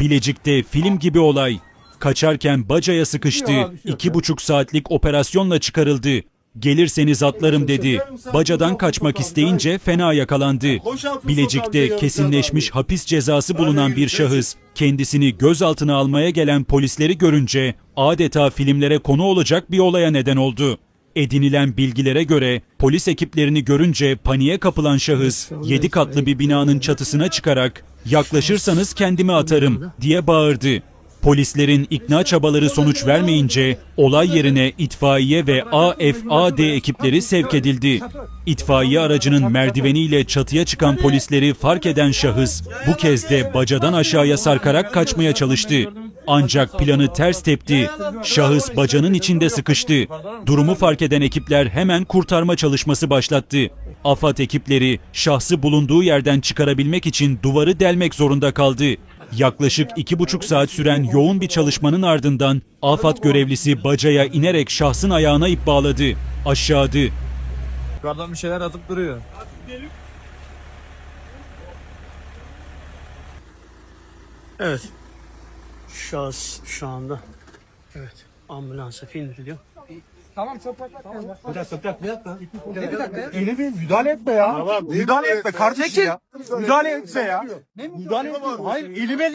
Bilecik'te film gibi olay. Kaçarken bacaya sıkıştı. İki buçuk saatlik operasyonla çıkarıldı. Gelirseniz atlarım dedi. Bacadan kaçmak isteyince fena yakalandı. Bilecik'te kesinleşmiş hapis cezası bulunan bir şahıs kendisini gözaltına almaya gelen polisleri görünce adeta filmlere konu olacak bir olaya neden oldu. Edinilen bilgilere göre polis ekiplerini görünce paniğe kapılan şahıs 7 katlı bir binanın çatısına çıkarak yaklaşırsanız kendimi atarım diye bağırdı. Polislerin ikna çabaları sonuç vermeyince olay yerine itfaiye ve AFAD ekipleri sevk edildi. İtfaiye aracının merdiveniyle çatıya çıkan polisleri fark eden şahıs bu kez de bacadan aşağıya sarkarak kaçmaya çalıştı. Ancak planı ters tepti. Şahıs bacanın içinde sıkıştı. Durumu fark eden ekipler hemen kurtarma çalışması başlattı. AFAD ekipleri şahsı bulunduğu yerden çıkarabilmek için duvarı delmek zorunda kaldı. Yaklaşık iki buçuk saat süren yoğun bir çalışmanın ardından AFAD görevlisi bacaya inerek şahsın ayağına ip bağladı. Aşağıdı. Yukarıdan bir şeyler atıp duruyor. Evet. Şahıs şu anda evet ambulansa indiriliyor. Elimi müdahale etme ya. müdahale etme kardeşim ya. Müdahale etme ya. Müdahale etme. Hayır elime